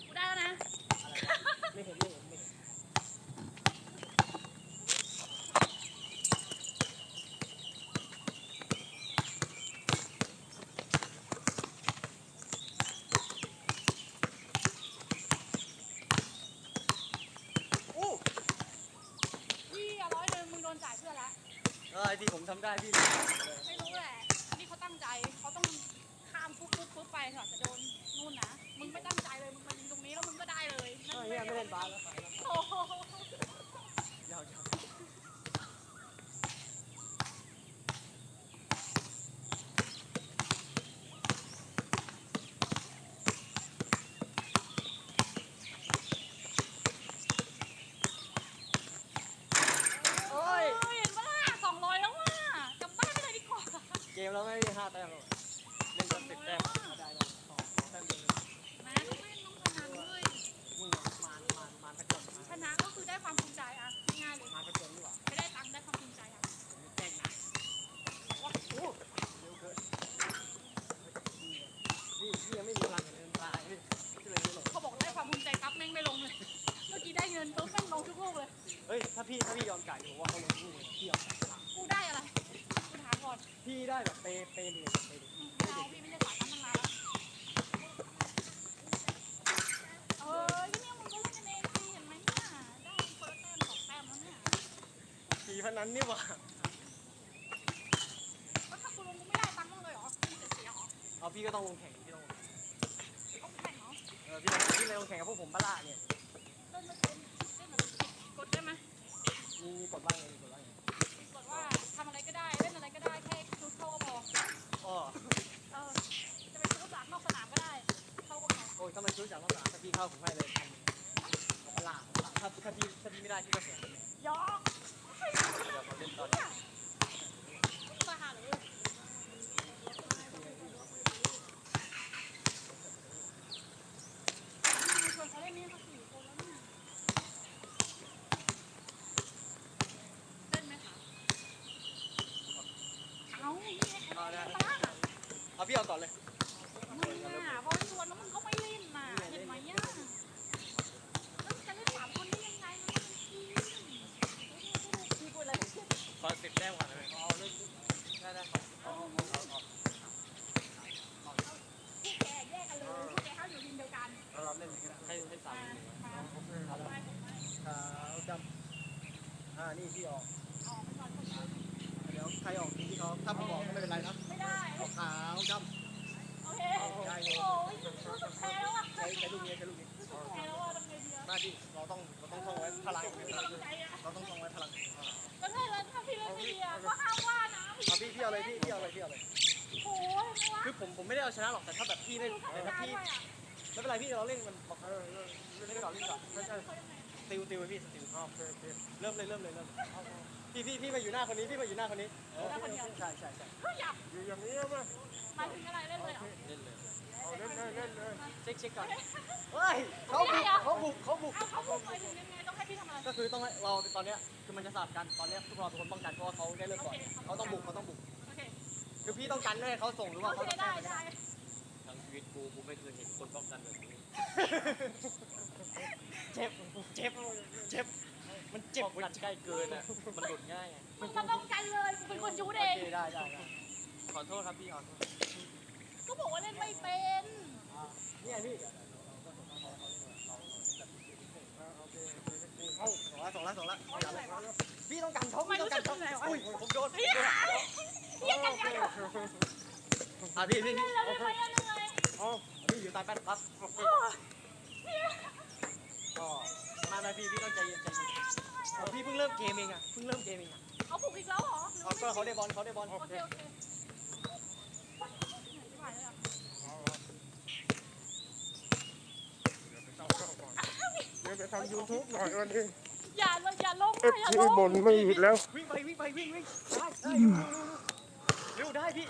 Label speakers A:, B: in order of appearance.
A: กูได้แล้วนะ
B: ไม่เห็นไม่เห็นไม่เห็น
C: อู้
A: พี่อะร้อยหนึ่งมึงโดนจ่ายเพื่อนละ
C: เออไอ้ที่ผมทำได้พี่
A: ไม่รู้แหละ นี่เขาตั้งใจเขาต้อง ข้ามปุ๊บปุ๊บปุ๊บไปเถอะจะโดนนู่นนะ มึงไม่ตั้งใจเลย มึงมายิงตรงนี้แล้วมึงก็ได้เลย
B: เออเนี่ยไม่เล่นบาสแล้วไปแล้ว
A: โอ้โห
C: ยาวยาว
A: โอ้ยเห็นปะล่ะสองร้อยแล้วว่ะกลับบ้านไปเลยดีกว่า
C: เกมแล้วไม่มีห้าแต้มหรอก
A: ชนะเลย
B: มึงมานมานมานพระจนมาน
A: ชนะก็คือได้ความภูมิใจอะง่ายๆเลย
B: มานพระจนนี่หว่า
A: ไม่ได้ตังค์ได้ความภูมิใจอะ
B: ผมแจ้งนายว้าโอ้เร็วเกินนี่พี่ยังไม่มีพลังเดินตายนี่ที่เลยไม่ลง
A: เขาบอกได้ความภูมิใจปั๊บแม่งไม่ลงเลย เมื่อกี้ได้เงินปุ๊บแม่งลงทุกลูกเลย
B: เฮ้ย ถ้าพี่ถ้าพี่ยอมจ่ายผมว่าเขาลงทุนเลยพี่ยอมจ่ายพลัง
A: กูได้อะไร กูถามก่อน
B: พี่ได้แบบเปย์เปย์เลยเปย์เลย
A: ไม่เอาพี่ไม่ได้สายตั้งนานแล้วเออที่เนี่ยมึงก็เล่นกันเองสิเห็นไหมเนี่ยได้คนละแต้มสองแต้มแล้วเนี่ย
B: สีพนันนี่หว่า
A: ก็ถ้ากูลงกูไม่ได้ตังค์บ้างเลยเหรอมึงจะเสียเหรอ
B: เอาพี่ก็ต้องลงแข่งพี่ต้องลง
A: ต้องแข่งเหรอ
B: เออพี่พี่เลยลงแข่งกับพวกผมบ้าล่าเนี่ย
A: เล่นไม่เป็นเล่นแบบกดได้ไหม
B: มีมีกดบ้างไงมีกดบ้าง ผมให้เลยพับ้าล่าถ้าถ้าพี่ถ้าพี่ไม่ได้พี่ก็เสีย
A: ยอก
C: เดี๋ยวมาเล่นตอนนี้
A: มาหาเลยชวนเขาเล่นนี่
C: ให้ให้สามหนึ่ง
B: คเอา
A: ไป
B: ละ
A: ไป
B: ขาวดำอ่านี่พี่ออกเดี๋ยวใครออกทีที่เขาถ้าผมออกก็ไม่เป็นไรนะ
A: ไม่ได้
B: ออกขาวดำ
A: โอเคโอ้ยรู้สึกแพ้แล้วอะ
B: ใช้ใช้ลูกนี้ใช้ลูกนี้
A: รู้สึกแพ้แล้วอะทำไงดีอะ
B: หน้าที่เราต้องเราต้องท่องไว้พลังเราต้องท่องไว้พลัง
A: ก็ใช่แล้วถ้าพี่เล่นไม่ดีอะก็ห้ามว่านะ
B: อ่พี่พี่เอาเลยพี่พี่เอาเลยพี่เอาเลย
A: โอ้ย
B: คือผมผมไม่ได้เอาชนะหรอกแต่ถ้าแบบพี่เล่นแต่ถ้าพี่ ไม่เป็นไรพี่เราเล่นมันบอกเออเออเล่นก่อนเล่นก่อน
A: เล่
B: ใช่ใช่ติวติวพี่สติวอ๋อโอเคริ่มเลยเริ่มเลยเริ่มเลยพี่พี่พี่มาอยู่หน้าคนนี้พี่มาอยู่หน้าคนนี้เออใช่ใช่ใช่
A: เฮ้ยอยาก
B: อยู่อย่างนี้มั้ย
A: มาถึงอะไรเล่นเลยเหรอ
C: เล่นเลย
B: เอาเล่นเลยเล่นเลยเช็คเช็คก่อนเฮ้ยเขาบุกเขาบุกเขาบุก
A: เขาพูดไปถึงยังไงต้องให้พี่ทำอะไร
B: ก็คือต้องให้เราตอนเนี้ยคือมันจะสลับกันตอนเนี้ยพวกเราเป็นคนป้องกันเพราะว่าเขาได้เริ่มก่อนเขาต้องบุกเขาต้องบุก
A: คื
B: อพี่ต้องกันไม่ให้เขาส่งหรือว่าเขา
A: ได้ได้
C: วิตกูกูไม่เคยเห็นคนป้องกันแบบนี้
B: เจ็บ เจ็บ เจ็บ มันเจ็บ
C: ป้องกันใกล้เกินอะ มันหลุดง่ายไง
A: มึงมาป้องกันเลยกูเป็นคนยูด
B: โอ
A: เอง
B: เคได้ได้ได้
C: ขอโทษครับพี่ขอโทษ
A: ก็บอกว่าเล่นไม่เป็น
B: นี่ไงพี่เอาสองละสองละสองละพี่ต้องกันเขาพี่ต้องกันเขาอุ้ยผมโดน
A: เฮียเฮียกันยังไง
B: อะพี่พี่พี่
A: เล่นเลยเล่นเลย
B: อ๋อพี่อยู่ใต้แป้นครับก็มามาพี่พี่ต้องใจเย็นใจเย็นพี่เพิ่งเริ่มเกมเองอะเพิ่งเริ่มเกมเองอะ
A: เขาผูกอีกแล้วเหรอ
B: เขาก็เขาได้บอลเขาได้บอล
A: โอเคโอเคไม่ไหวแล้ว
D: เดี๋ยวไปทำยูทูบหน่อยวันนี้
A: อย่าเลยอย่าลง
D: เอฟ
A: อย่า
D: ซี
A: ลง
D: บ่นไม่หยุดแล้ว
B: วิ่งไปวิ่งไปวิ่งวิ่งได้ได้เร็วได้พี่